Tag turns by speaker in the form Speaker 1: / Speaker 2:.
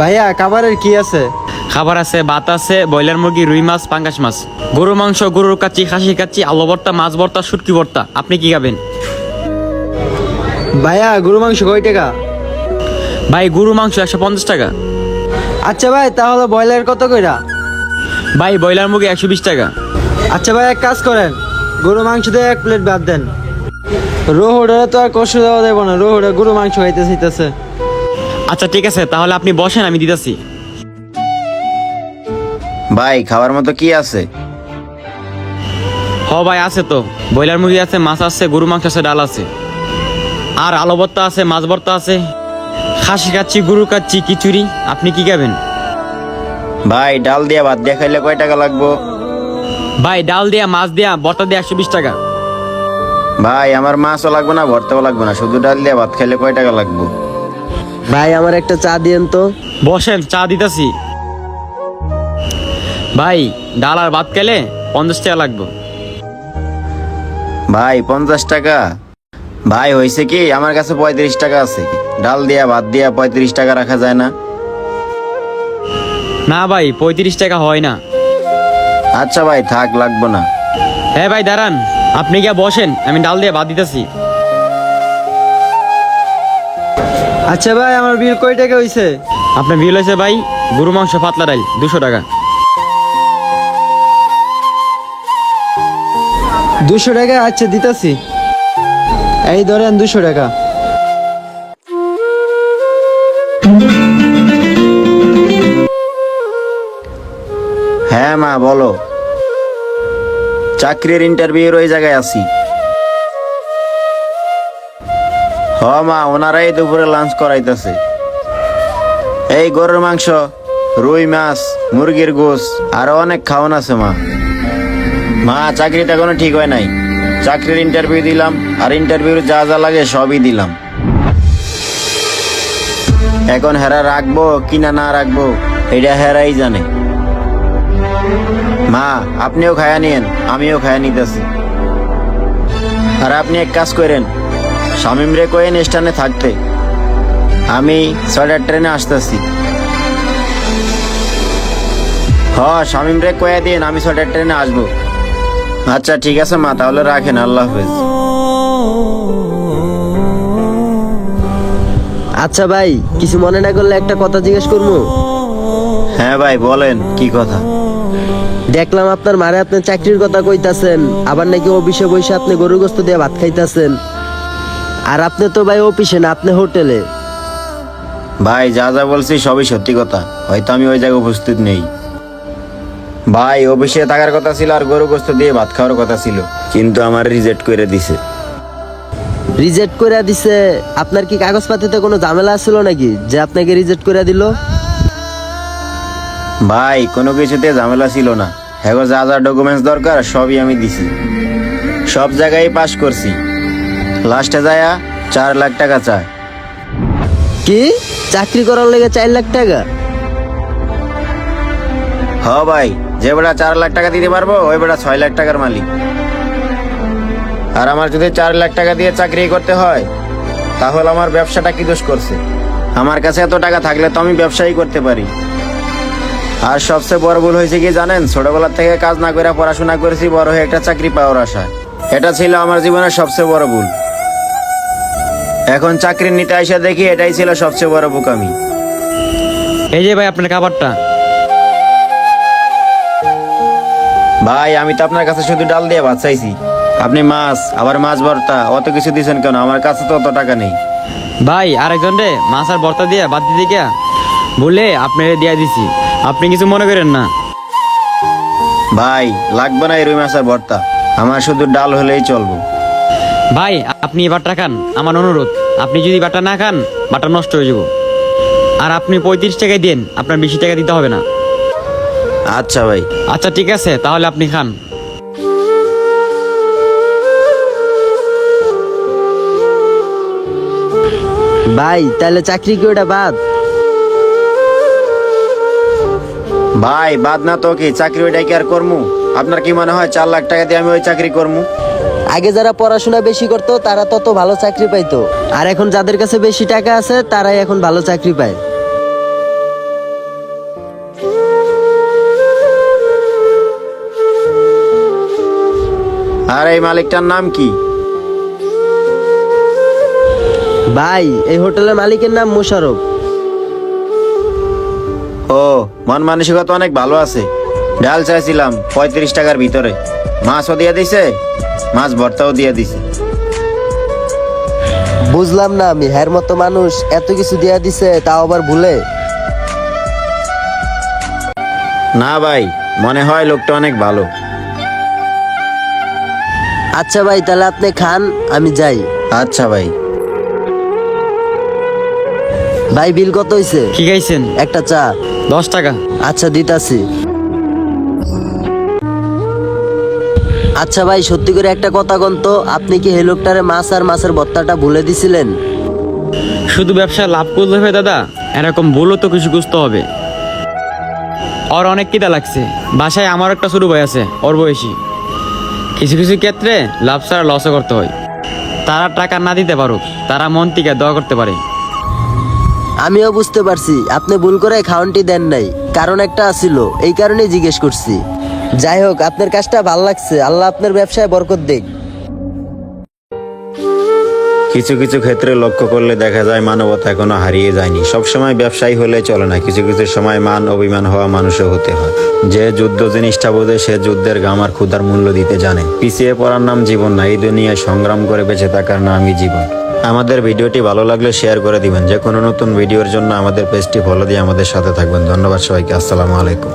Speaker 1: ভাইয়া খাবারের কি আছে?
Speaker 2: খাবার আছে ভাত আছে ব্রয়লার মুরগি রুই মাছ পাঙ্গাস মাছ। গরু মাংস গরুর কাচ্চি খাসি কাচ্চি আলু ভর্তা মাছ ভর্তা শুটকি ভর্তা। আপনি কি খাবেন?
Speaker 1: ভাইয়া গরু মাংস কয় টাকা?
Speaker 2: ভাই গরু মাংস একশো পঞ্চাশ টাকা।
Speaker 1: আচ্ছা ভাই তাহলে ব্রয়লার কত কইরা?
Speaker 2: ভাই ব্রয়লার মুরগি একশো বিশ টাকা।
Speaker 1: আচ্ছা ভাই এক কাজ করেন গরু মাংস দিয়ে এক প্লেট বাদ দেন। রোহুডে তো আর কষ্ট দেওয়া দেবো না। রোহুডে গরু মাংস খাইতে চাইতেছে।
Speaker 2: আচ্ছা ঠিক আছে তাহলে আপনি বসেন আমি দিতেছি।
Speaker 3: ভাই খাবার মতো কি আছে?
Speaker 2: হ ভাই আছে তো। ব্রয়লার মুরগি আছে মাছ আছে গরু মাংস আছে ডাল আছে। আর আলু ভর্তা আছে মাছ ভর্তা আছে। খাসি কাচ্ছি গরু কাচ্ছি খিচুড়ি। আপনি কি খাবেন?
Speaker 3: ভাই ডাল দিয়া ভাত দিয়া খাইলে কয় টাকা লাগবো?
Speaker 2: ভাই ডাল দিয়া মাছ দিয়া ভর্তা দিয়া একশো বিশ টাকা।
Speaker 3: ভাই আমার মাছও লাগবে না ভর্তাও লাগবে না শুধু ডাল দিয়া ভাত খাইলে কয় টাকা লাগবো?
Speaker 1: ভাই আমার একটা চা দিয়েন তো।
Speaker 2: বসেন চা দিতেছি। ভাই ডাল আর ভাত খেলে পঞ্চাশ টাকা লাগবে।
Speaker 3: ভাই পঞ্চাশ টাকা? ভাই হয়েছে কি আমার কাছে পঁয়ত্রিশ টাকা আছে। ডাল দিয়া ভাত দিয়া পঁয়ত্রিশ টাকা রাখা যায় না।
Speaker 2: না ভাই পঁয়ত্রিশ টাকা হয় না।
Speaker 3: আচ্ছা ভাই থাক লাগবো না।
Speaker 2: হ্যাঁ ভাই দাঁড়ান। আপনি গিয়া বসেন আমি ডাল দিয়ে ভাত দিতেছি।
Speaker 1: আচ্ছা ভাই আমার বিল কয় টাকা হইছে?
Speaker 2: আপনার বিল হয়েছে ভাই গরু মাংস পাতলা ডাল দুশো টাকা।
Speaker 1: দুশো টাকা? আচ্ছা দিতাছি। এই ধরেন দুশো টাকা।
Speaker 3: হ্যাঁ মা বলো। চাকরির ইন্টারভিউর ওই জায়গায় আছি। হ, মা, ওনারাই দুপুরে লাঞ্চ করাইতেছে। এই গরুর মাংস, রুই মাছ, মুরগির গোস আরও অনেক খাওয়ান আছে, মা। মা, চাকরিটা কোনো ঠিক হয় নাই। চাকরির ইন্টারভিউ দিলাম, আর ইন্টারভিউর যা যা লাগে সবই দিলাম। এখন হেরা রাখব, কিনা না রাখব, এটা হেরাই জানে। মা, আপনিও খায়া নিয়েন, আমিও খায়া নিতেছি। আর আপনি এক কাজ করেন শামিম রে কোয়েন স্টানে থাকতে আমি ছয়টার ট্রেনে আসতেছি। হ শামিম রে কয়ে দিন আমি ছয়টার ট্রেনে আসব। আচ্ছা ঠিক আছে মা তাহলে রাখেন আল্লাহ হাফেজ।
Speaker 4: আচ্ছা ভাই কিছু মনে না করলে একটা কথা জিজ্ঞেস করব?
Speaker 3: হ্যাঁ ভাই বলেন কি কথা?
Speaker 4: দেখলাম আপনার মারে আপনার চাকরির কথা কইতাছেন আবার নাকি অফিসে বসে আপনি গরুর গোস্ত দিয়ে ভাত খাইতাছেন। আর আপনি তো ভাই অফিসে না আপনি হোটেলে।
Speaker 3: ভাই যা যা বলছি সবই সত্যি কথা। হয়তো আমি ওই জায়গায় উপস্থিত নেই। ভাই অফিসে থাকার কথা ছিল আর গরু গোস্ত দিয়ে ভাত খাওয়ার কথা ছিল। কিন্তু আমার রিজেক্ট করে দিছে।
Speaker 4: রিজেক্ট করে দিছে? আপনার কি কাগজপাতিতে কোনো ঝামেলা ছিল নাকি যে আপনাকে রিজেক্ট করে দিল?
Speaker 3: ভাই কোনো কিছুতে ঝামেলা ছিল না। হ্যাঁ যা যা ডকুমেন্টস দরকার সবই আমি দিছি। সব জায়গায় পাস করছি। লাস্টে যায়া চার লাখ টাকা চায়।
Speaker 4: কি? চাকরি করার লেগে চার লাখ টাকা?
Speaker 3: হ ভাই যে বেটা চার লাখ টাকা দিতে পারব ওই বেটা ছয় লাখ টাকার মালিক। আর আমার যদি চার লাখ টাকা দিয়ে চাকরি করতে হয় তাহলে আমার ব্যবসাটা কি দোষ করছে? আমার কাছে এত টাকা থাকলে তো আমি ব্যবসাই করতে পারি। আর সবচেয়ে বড় ভুল হয়েছে কি জানেন? ছোটবেলা থেকে কাজ না করে পড়াশোনা করেছি বড় হয়ে একটা চাকরি পাওয়ার আশা এটা ছিল আমার জীবনের সবচেয়ে বড় ভুল। এখন চাকরির নিতে আইসা দেখি এটাই ছিল সবচেয়ে বড় বোকামি।
Speaker 2: এই যে ভাই আপনার খাবারটা।
Speaker 3: ভাই আমি তো আপনার কাছে শুধু ডাল দিয়ে ভাত চাইছি। আপনি মাছ আবার মাছ ভর্তা অত কিছু দিয়েছেন কেন? আমার কাছে তো অত টাকা নেই।
Speaker 2: ভাই আরেকজন রে মাছ আর ভর্তা দিয়া ভাত দিতে গিয়া বলে আপনার দিয়ে দিছি। আপনি কিছু মনে করেন না।
Speaker 3: ভাই লাগবে না এই রুই মাছের ভর্তা। আমার শুধু ডাল হলেই চলবো।
Speaker 2: ভাই আপনি এবারটা খান। আমার অনুরোধ আপনি যদি বাটা না খান বাটা নষ্ট হয়ে যাব। আর আপনি পঁয়ত্রিশ টাকায় দেন আপনার বেশি টাকা দিতে হবে না।
Speaker 3: আচ্ছা ভাই।
Speaker 2: আচ্ছা ঠিক আছে তাহলে আপনি খান।
Speaker 4: ভাই তাহলে চাকরি কি ওটা বাদ?
Speaker 3: ভাই বাদ না তো কি চাকরি ওইটাই কি আর করমু? আপনার কি মনে হয় চার লাখ টাকা দিয়ে আমি ওই চাকরি করমু?
Speaker 4: আগে যারা পড়াশোনা বেশি করত তারা তত ভালো চাকরি পাইতো। আর এখন যাদের কাছে বেশি টাকা আছে তারাই এখন ভালো চাকরি পায়।
Speaker 3: আর এই মালিকটার নাম কি?
Speaker 4: ভাই এই হোটেলের মালিকের নাম মোশারফ
Speaker 3: ও মন মানসিকতা অনেক ভালো আছে। ডাল চাইছিলাম পঁয়ত্রিশ টাকার ভিতরে। মাছও দিয়ে দিছে? মাছ ভর্তাও দিয়ে দিছে।
Speaker 4: বুঝলাম না আমি হ্যার মতো মানুষ এত কিছু দিয়া দিছে তাও আবার ভুলে?
Speaker 3: না ভাই মনে হয় লোকটা অনেক ভালো।
Speaker 4: আচ্ছা ভাই তাহলে আপনি খান আমি যাই।
Speaker 3: আচ্ছা ভাই।
Speaker 4: ভাই বিল কত হইছে?
Speaker 2: কি খাইছেন?
Speaker 4: একটা চা।
Speaker 2: দশ টাকা।
Speaker 4: আচ্ছা দিতাছি। আচ্ছা ভাই সত্যি করে একটা কথা কন তো আপনি কি হে লোকটারে মাছ আর মাছের ভর্তাটা ভুলে দিছিলেন?
Speaker 2: শুধু ব্যবসা লাভ করলে হবে দাদা এরকম ভুলও তো কিছু বুঝতে হবে। ওর অনেক কিদা লাগছে বাসায় আমার একটা ছোট ভাই আছে ওর বয়সী। কিছু কিছু ক্ষেত্রে লাভ ছাড়া লসও করতে হয়। তারা টাকা না দিতে পারুক তারা মন থেকে দোয়া করতে পারে।
Speaker 4: আমিও বুঝতে পারছি আপনি ভুল করে খাওয়ানটি দেন নাই কারণ একটা আছিল এই কারণেই জিজ্ঞেস করছি। যাই হোক, আপনার কাজটা ভালো লাগছে। আল্লাহ আপনার ব্যবসায় বরকত দেখ
Speaker 3: কিছু কিছু ক্ষেত্রে লক্ষ্য করলে দেখা যায় মানবতা এখনও হারিয়ে যায়নি। সবসময় ব্যবসায়ী হলে চলে না, কিছু কিছু সময় মান অভিমান হওয়া মানুষও হতে হয়। যে যুদ্ধ জিনিসটা বোঝে, সে যুদ্ধের গামার ক্ষুদার মূল্য দিতে জানে। পিছিয়ে পড়ার নাম জীবন না, এই দুনিয়ায় সংগ্রাম করে বেঁচে থাকার নামই জীবন। আমাদের ভিডিওটি ভালো লাগলে শেয়ার করে দিবেন। যে কোনো নতুন ভিডিওর জন্য আমাদের পেজটি ফলো দিয়ে আমাদের সাথে থাকবেন। ধন্যবাদ সবাইকে, আসসালামু আলাইকুম।